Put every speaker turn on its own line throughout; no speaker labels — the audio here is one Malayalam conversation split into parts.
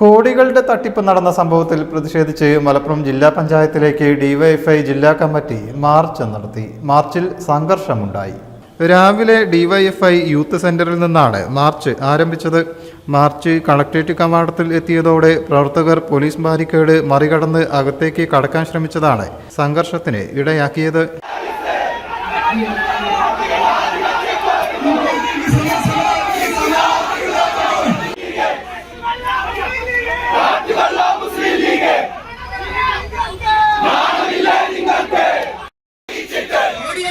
കോടികളുടെ തട്ടിപ്പ് നടന്ന സംഭവത്തിൽ പ്രതിഷേധിച്ച് മലപ്പുറം ജില്ലാ പഞ്ചായത്തിലേക്ക് ഡിവൈഎഫ്ഐ ജില്ലാ കമ്മിറ്റി മാർച്ച് നടത്തി. മാർച്ചിൽ സംഘർഷമുണ്ടായി. രാവിലെ ഡിവൈഎഫ്ഐ യൂത്ത് സെന്ററിൽ നിന്നാണ് മാർച്ച് ആരംഭിച്ചത്. മാർച്ച് കളക്ട്രേറ്റ് കവാടത്തിൽ എത്തിയതോടെ പ്രവർത്തകർ പോലീസ് ബാരിക്കേഡ് മറികടന്ന് അകത്തേക്ക് കടക്കാൻ ശ്രമിച്ചതാണ് സംഘർഷത്തിന് ഇടയാക്കിയത്.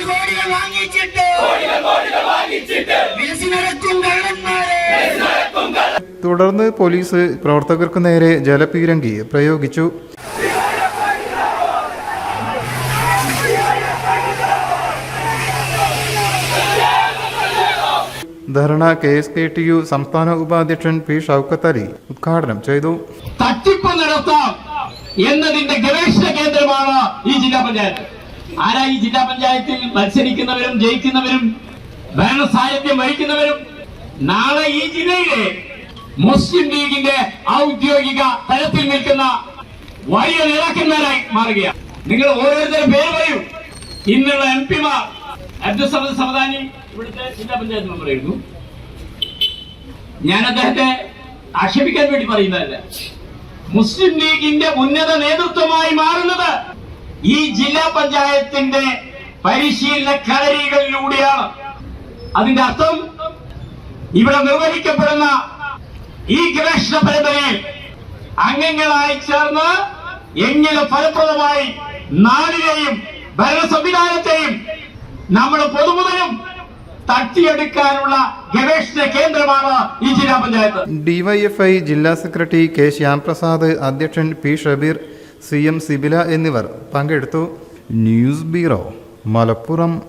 കോടികൾ കോടികൾ വാങ്ങിച്ചിട്ട്
തുടർന്ന് പോലീസ് പ്രവർത്തകർക്ക് നേരെ ജലപീരങ്കി പ്രയോഗിച്ചു. Dharna K S K T U സംസ്ഥാന ഉപാധ്യക്ഷൻ പി ഷൗക്കത്ത് അലി ഉദ്ഘാടനം ചെയ്തു.
തട്ടിപ്പ് നടത്താം എന്നതിന്റെ ഗവേഷണ കേന്ദ്രമാണ് ഈ ജില്ലാ പഞ്ചായത്ത്. ആരാ ഈ ജില്ലാ പഞ്ചായത്തിൽ മത്സരിക്കുന്നവരും ജയിക്കുന്നവരും ഭരണ സാഹിത്യം വഹിക്കുന്നവരും? നാളെ ഈ ജില്ലയിലെ മുസ്ലിം ലീഗിന്റെ ഔദ്യോഗിക തലത്തിൽ നിൽക്കുന്ന വലിയ നേതാക്കന്മാരായി മാറുകയാണ്. നിങ്ങൾ ഓരോരുത്തരും പേര് പറയൂ. ഇന്നുള്ള എം പിമാർ അബ്ദുസമദ് സമദാനി ഇവിടുത്തെ ജില്ലാ പഞ്ചായത്ത് മെമ്പറായിരുന്നു ഞാൻ അദ്ദേഹത്തെ ആക്ഷേപിക്കാൻ വേണ്ടി പറയുന്നതല്ല. മുസ്ലിം ലീഗിന്റെ ഉന്നത നേതൃത്വമായി മാറുന്നത് ഈ ജില്ലാ പഞ്ചായത്തിന്റെ പരിശീലന കളരികളിലൂടെയാണ് അതിന്റെ അർത്ഥം ഇവിടെ നിർവഹിക്കപ്പെടുന്ന ഈ ഗവേഷണ പരമ്പരയിൽ അംഗങ്ങളായി ചേർന്ന് എങ്ങനെ ഫലപ്രദമായി നാടിനെയും ഭരണ സംവിധാനത്തെയും നമ്മുടെ പൊതുമുതലും തട്ടിയെടുക്കാനുള്ള ഗവേഷണ കേന്ദ്രമാണ് ഈ ജില്ലാ പഞ്ചായത്ത്.
ഡിവൈഎഫ്ഐ ജില്ലാ സെക്രട്ടറി കെ ശ്യാംപ്രസാദ് അധ്യക്ഷൻ P Shabeer C M Sibila എന്നിവർ പങ്കെടുത്തു. News bureau Malappuram.